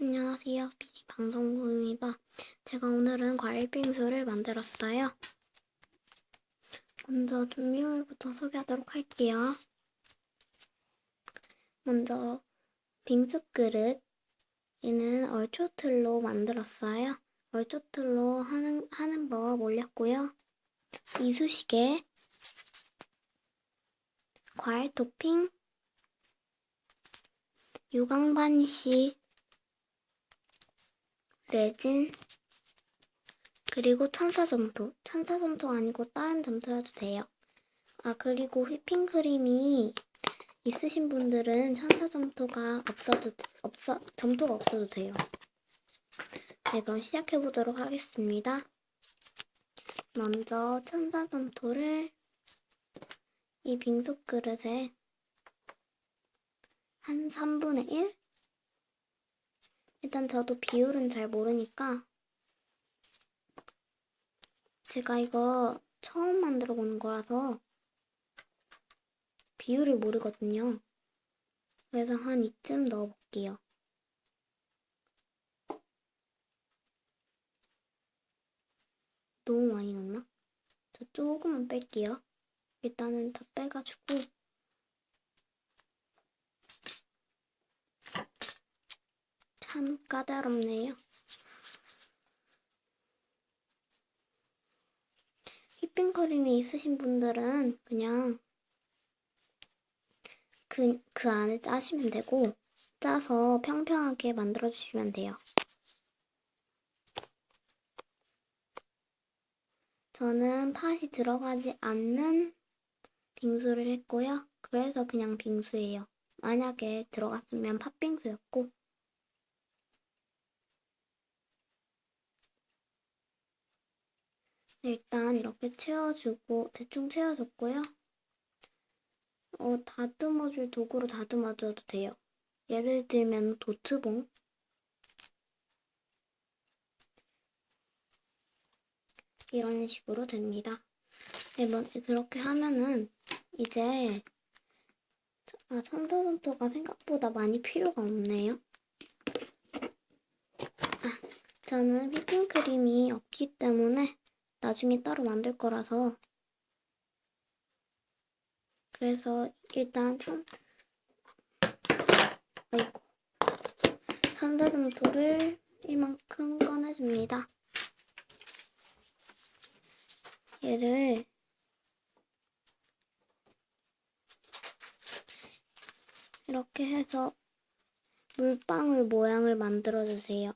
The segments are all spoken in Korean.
안녕하세요. 비니 방송국입니다. 제가 오늘은 과일 빙수를 만들었어요. 먼저 준비물부터 소개하도록 할게요. 먼저 빙수 그릇. 얘는 얼초틀로 만들었어요. 얼초틀로 하는, 하는 법 올렸고요. 이쑤시개. 과일 토핑. 유광바니쉬. 레진 그리고 천사점토. 천사점토가 아니고 다른 점토여도 돼요. 아 그리고 휘핑크림이 있으신 분들은 천사점토가 없어도 없어 점토가 없어도 돼요. 네 그럼 시작해 보도록 하겠습니다. 먼저 천사점토를 이 빙수 그릇에 한 3분의 1 일단 저도 비율은 잘 모르니까 제가 이거 처음 만들어 보는 거라서 비율을 모르거든요. 그래서 한 이쯤 넣어 볼게요. 너무 많이 넣나? 저 조금만 뺄게요. 일단은 다 빼가지고 참 까다롭네요. 휘핑크림이 있으신 분들은 그냥 그, 그 안에 짜시면 되고 짜서 평평하게 만들어 주시면 돼요. 저는 팥이 들어가지 않는 빙수를 했고요. 그래서 그냥 빙수예요. 만약에 들어갔으면 팥빙수였고 일단 이렇게 채워주고 대충 채워줬고요. 어, 다듬어줄 도구로 다듬어줘도 돼요. 예를 들면 도트봉 이런 식으로 됩니다. 네, 뭐, 그렇게 하면은 이제 아, 천사점토가 생각보다 많이 필요가 없네요. 아, 저는 휘핑크림이 없기 때문에 나중에 따로 만들 거라서 그래서 일단 천 아이고 산다점토를 이만큼 꺼내줍니다. 얘를 이렇게 해서 물방울 모양을 만들어 주세요.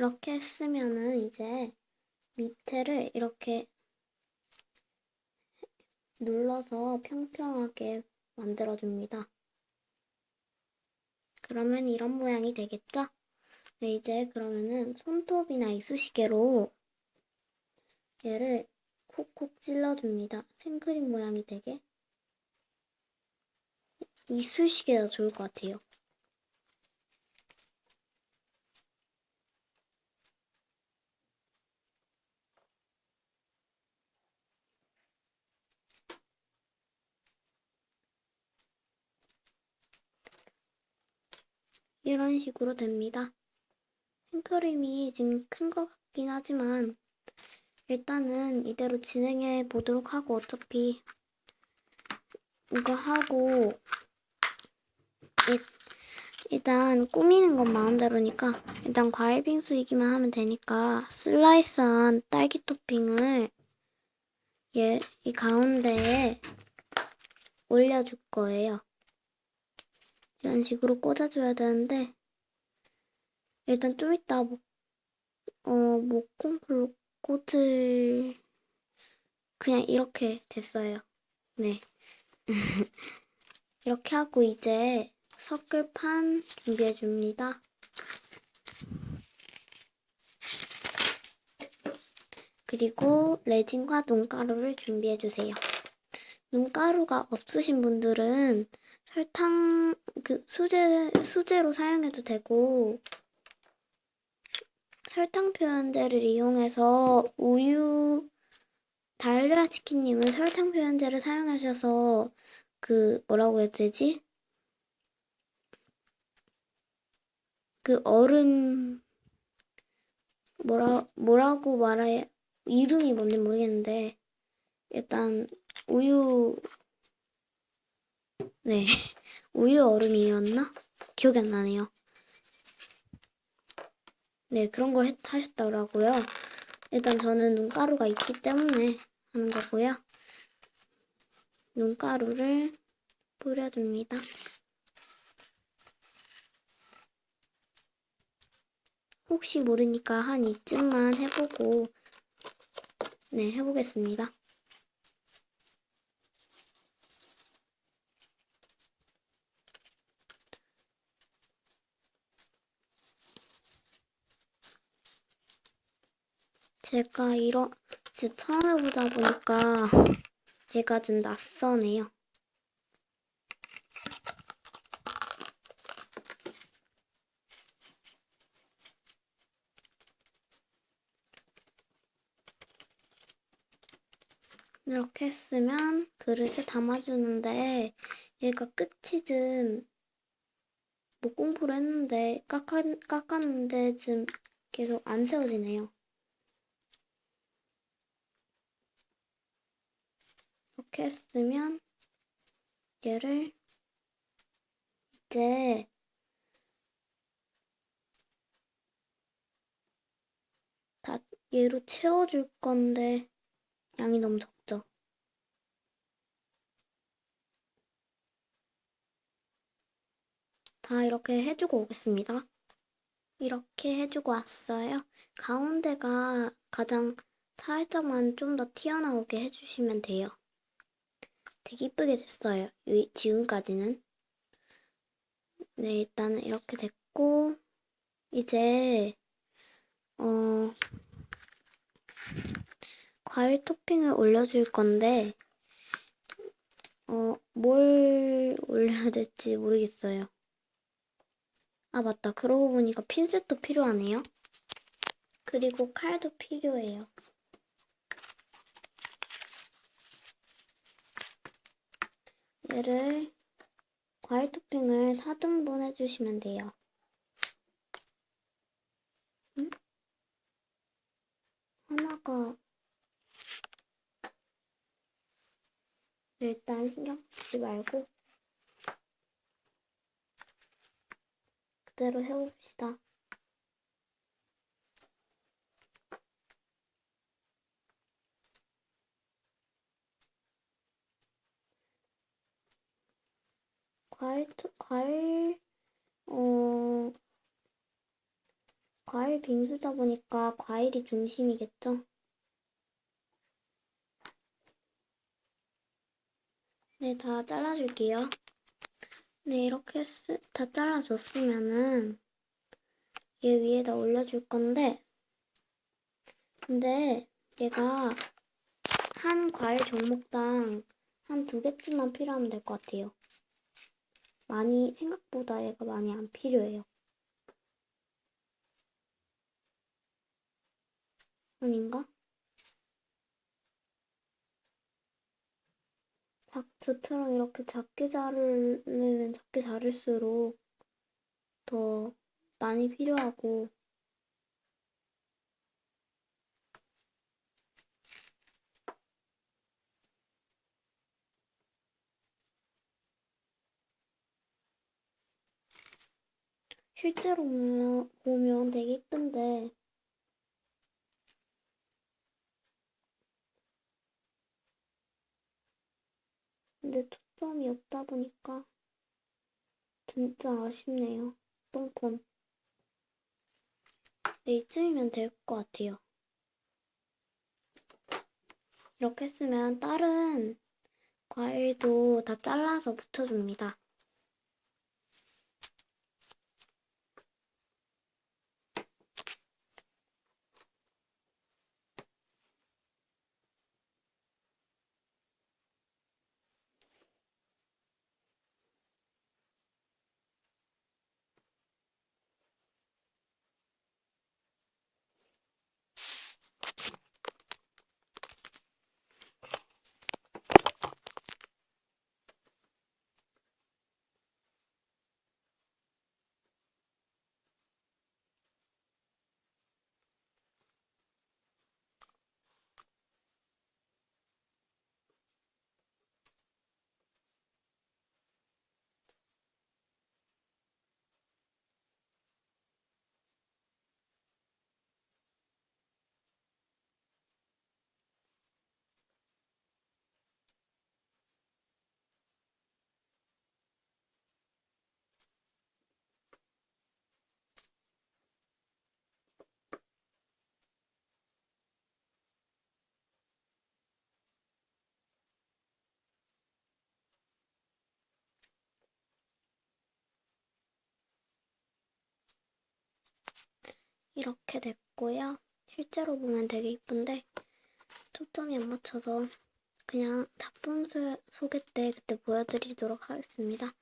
이렇게 했으면은 이제 밑에를 이렇게 눌러서 평평하게 만들어줍니다. 그러면 이런 모양이 되겠죠? 네, 이제 그러면은 손톱이나 이쑤시개로 얘를 콕콕 찔러줍니다. 생크림 모양이 되게. 이쑤시개가 좋을 것 같아요. 이런 식으로 됩니다. 생크림이 지금 큰 것 같긴 하지만 일단은 이대로 진행해 보도록 하고 어차피 이거 하고 일단 꾸미는 건 마음대로니까 일단 과일 빙수이기만 하면 되니까 슬라이스한 딸기 토핑을 얘 이 가운데에 올려줄 거예요. 이런 식으로 꽂아줘야 되는데 일단 좀 이따 목, 어, 목공풀로 꽂을 그냥 이렇게 됐어요. 네. 이렇게 하고 이제 섞을 판 준비해 줍니다. 그리고 레진과 눈가루를 준비해 주세요. 눈가루가 없으신 분들은 설탕 그 수제 수제로 사용해도 되고 설탕 표현제를 이용해서 우유 달걀 치킨님은 설탕 표현제를 사용하셔서 그 뭐라고 해야 되지? 그 얼음 뭐라 뭐라고 말해 이름이 뭔지 모르겠는데 일단 우유 네 우유 얼음이었나 기억이 안 나네요. 네 그런 거 했- 하셨더라고요. 일단 저는 눈가루가 있기 때문에 하는 거고요. 눈가루를 뿌려줍니다. 혹시 모르니까 한 이쯤만 해보고 네 해보겠습니다. 제가 이런 진짜 처음 해보다 보니까 얘가 좀 낯서네요. 이렇게 했으면 그릇에 담아주는데 얘가 끝이 좀 뭐 공부를 했는데 깎아, 깎았는데 좀 계속 안 세워지네요. 이렇게 했으면 얘를 이제 다 얘로 채워줄 건데 양이 너무 적죠. 다 이렇게 해주고 오겠습니다. 이렇게 해주고 왔어요. 가운데가 가장 살짝만 좀 더 튀어나오게 해주시면 돼요. 되게 이쁘게 됐어요. 이- 지금까지는. 네, 일단은 이렇게 됐고, 이제, 어, 과일 토핑을 올려줄 건데, 어, 뭘 올려야 될지 모르겠어요. 아, 맞다. 그러고 보니까 핀셋도 필요하네요. 그리고 칼도 필요해요. 얘를 과일 토핑을 4등분 해주시면 돼요. 응? 하나가 네, 일단 신경 쓰지 말고 그대로 해봅시다. 과일, 투- 과일, 어, 빙수다 보니까 과일이 중심이겠죠? 네, 다 잘라줄게요. 네, 이렇게 쓰, 다 잘라줬으면은 얘 위에다 올려줄 건데, 근데 얘가 한 과일 종목당 한 두 개쯤만 필요하면 될 것 같아요. 많이, 생각보다 얘가 많이 안 필요해요. 아닌가? 작, 저처럼 이렇게 작게 자르면 작게 자를수록 더 많이 필요하고 실제로 보면, 보면 되게 예쁜데 근데 초점이 없다 보니까 진짜 아쉽네요. 똥폰. 네, 이쯤이면 될 것 같아요. 이렇게 했으면 다른 과일도 다 잘라서 붙여줍니다. 이렇게 됐고요. 실제로 보면 되게 이쁜데 초점이 안 맞춰서 그냥 작품 소- 소개 때 그때 보여드리도록 하겠습니다.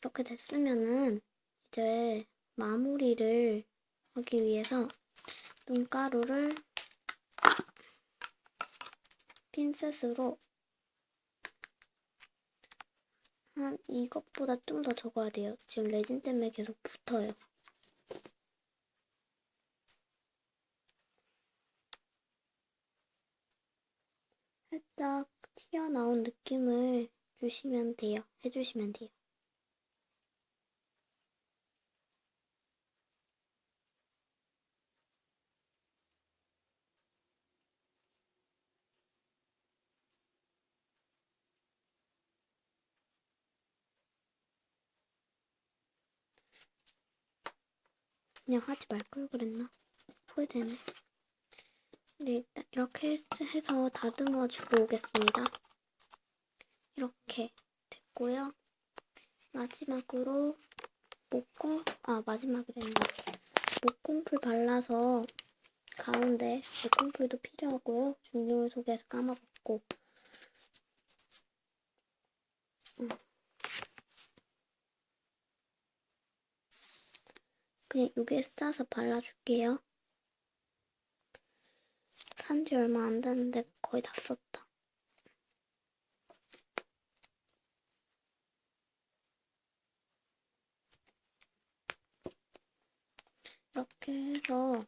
이렇게 됐으면은 이제 마무리를 하기 위해서 눈가루를 핀셋으로 한 이것보다 좀 더 적어야 돼요. 지금 레진 때문에 계속 붙어요. 살짝 튀어나온 느낌을 주시면 돼요. 해주시면 돼요. 그냥 하지 말 걸 그랬나? 후회되네. 네, 일단 이렇게 해- 해서 다듬어 주고 오겠습니다. 이렇게 됐고요. 마지막으로 목공, 아, 마지막이랬나. 목공풀 발라서 가운데 목공풀도 필요하고요. 중요을 속에서 까먹었고. 음. 그냥 여기에 싸서 발라줄게요. 산지 얼마 안 됐는데 거의 다 썼다. 이렇게 해서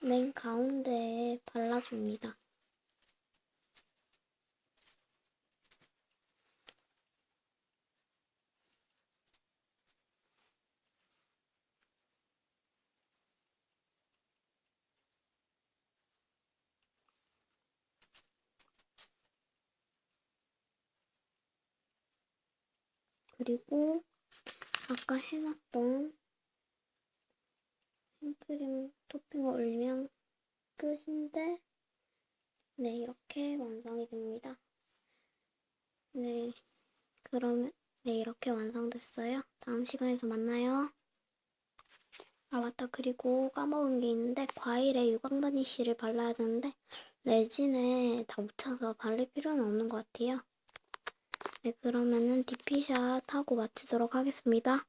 맨 가운데에 발라줍니다. 그리고 아까 해놨던 생크림 토핑을 올리면 끝인데 네 이렇게 완성이 됩니다. 네 그러면 네 이렇게 완성됐어요. 다음 시간에서 만나요. 아 맞다 그리고 까먹은 게 있는데 과일에 유광 바니쉬를 발라야 되는데 레진에 다 묻혀서 바를 필요는 없는 것 같아요. 네 그러면은 디피샷 하고 마치도록 하겠습니다.